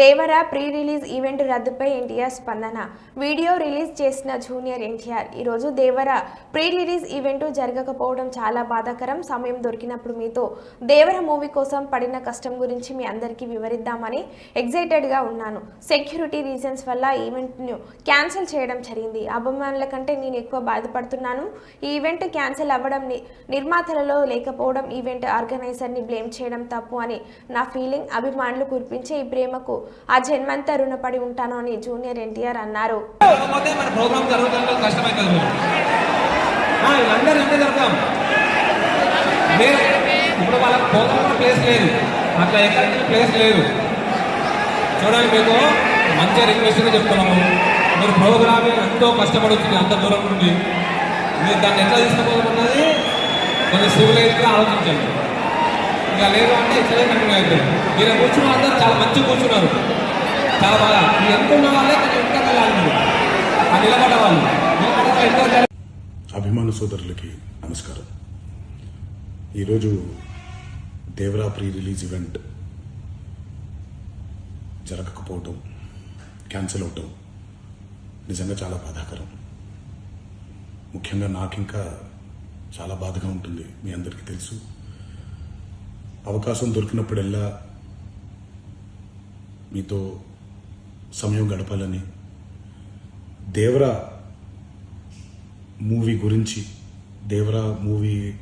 దేవర pre release event రద్దుపై ఎన్టీఆర్ స్పందన. Video release చేసిన జూనియర్ ఎన్టీఆర్. ఈరోజు దేవర ప్రీ రిలీజ్ ఈవెంట్ జరగకపోవడం చాలా బాధాకరం. సమయం దొరికినప్పుడు మీతో దేవర మూవీ కోసం పడిన కష్టం గురించి మీ అందరికీ వివరిద్దామని ఎగ్జైటెడ్గా ఉన్నాను. సెక్యూరిటీ రీజన్స్ వల్ల ఈవెంట్ను క్యాన్సిల్ చేయడం జరిగింది. అభిమానుల కంటే నేను ఎక్కువ బాధపడుతున్నాను. ఈ ఈవెంట్ క్యాన్సిల్ అవ్వడం నిర్మాతలలో లేకపోవడం ఈవెంట్ ఆర్గనైజర్ని బ్లేమ్ చేయడం తప్పు అని నా ఫీలింగ్ అభిమానులు కురిపించే ఈ ప్రేమకు ఆ జన్మంతా రుణపడి ఉంటాను అని జూనియర్ ఎన్టీఆర్ అన్నారు. కాకపోతే జరుగుతుందో కష్టమవుతుంది మీరు ఆ, జరుగుతాం. ఇప్పుడు వాళ్ళకి ప్రోగ్రామ్ ప్లేస్ లేదు. అట్లా ఎక్కడికి ప్లేస్ లేదు. చూడండి మీకు మంచిగా రిక్వెస్ట్గా చెప్తున్నాము. మీరు ప్రోగ్రామ్ ఎంతో కష్టపడి వచ్చింది అంత దూరం నుండి. మీరు దాన్ని ఎట్లా తీసుకుపోతున్నది కొంచెం సివిలైజ్గా ఆలోచించండి. ఇంకా లేదు అంటే ఇట్లనే కంటిన్యూ మీరు కూర్చున్న అందరూ చాలా మంచిగా కూర్చున్నారు. చాలా బాగా. మీరు ఎంతున్న వాళ్ళే కొంచెం ఇంకా వెళ్ళాలి మీరు. ఆ నిలబడ్డ వాళ్ళు. అభిమాన సోదరులకి నమస్కారం. ఈరోజు దేవరా ప్రీ రిలీజ్ ఈవెంట్ జరగకపోవటం క్యాన్సిల్ అవటం నిజంగా చాలా బాధాకరం. ముఖ్యంగా నాకు ఇంకా చాలా బాధగా ఉంటుంది మీ అందరికీ తెలుసు. అవకాశం దొరికినప్పుడల్లా మీతో సమయం గడపాలని దేవరా మూవీ గురించి దేవరా మూవీ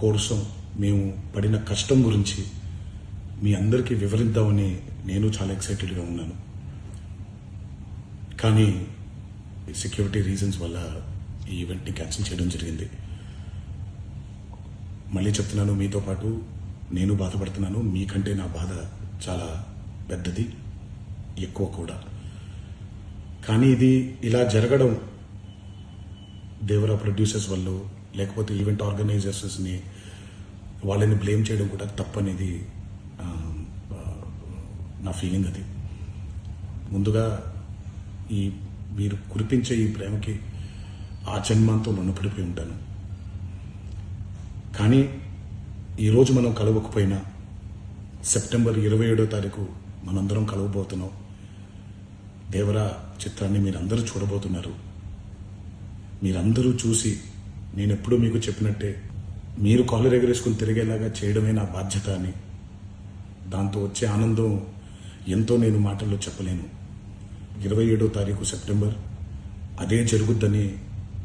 కోసం మేము పడిన కష్టం గురించి మీ అందరికీ వివరిద్దామని నేను చాలా ఎక్సైటెడ్గా ఉన్నాను. కానీ సెక్యూరిటీ రీజన్స్ వల్ల ఈ ఈవెంట్ని క్యాన్సిల్ చేయడం జరిగింది. మళ్ళీ చెప్తున్నాను మీతో పాటు నేను బాధపడుతున్నాను. మీకంటే నా బాధ చాలా పెద్దది ఎక్కువ కూడా. కానీ ఇది ఇలా జరగడం దేవరా ప్రొడ్యూసర్స్ వల్ల లేకపోతే ఈవెంట్ ఆర్గనైజర్స్ని వాళ్ళని బ్లేమ్ చేయడం కూడా తప్పనేది నా ఫీలింగ్ అది. ముందుగా ఈ మీరు కురిపించే ఈ ప్రేమకి ఆ జన్మాంతో రుణపడిపోయి ఉంటాను. కానీ ఈరోజు మనం కలవకపోయినా సెప్టెంబర్ ఇరవై ఏడో తారీఖు మనందరం కలవబోతున్నాం. దేవరా చిత్రాన్ని మీరందరూ చూడబోతున్నారు. మీరందరూ చూసి నేను ఎప్పుడూ మీకు చెప్పినట్టే మీరు కాలర్ ఎగరేసుకుని తిరిగేలాగా చేయడమే నా బాధ్యత అని. దాంతో వచ్చే ఆనందం ఎంతో నేను మాటల్లో చెప్పలేను. ఇరవై ఏడో తారీఖు సెప్టెంబర్ అదే జరుగుద్దని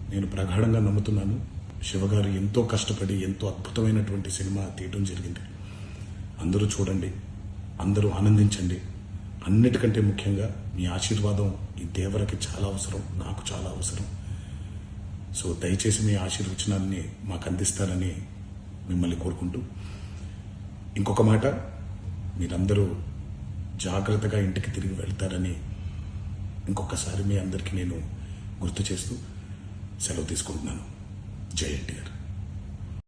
నేను ప్రగాఢంగా నమ్ముతున్నాను. శివగారు ఎంతో కష్టపడి ఎంతో అద్భుతమైనటువంటి సినిమా తీయడం జరిగింది. అందరూ చూడండి అందరూ ఆనందించండి. అన్నిటికంటే ముఖ్యంగా మీ ఆశీర్వాదం ఈ దేవరకి చాలా అవసరం నాకు చాలా అవసరం. సో దయచేసి మీ ఆశీర్వచనాన్ని మాకు అందిస్తారని మిమ్మల్ని కోరుకుంటూ ఇంకొక మాట మీరందరూ జాగ్రత్తగా ఇంటికి తిరిగి వెళ్తారని ఇంకొకసారి మీ అందరికీ నేను గుర్తు చేస్తూ సెలవు తీసుకుంటున్నాను. జై ఎన్టీఆర్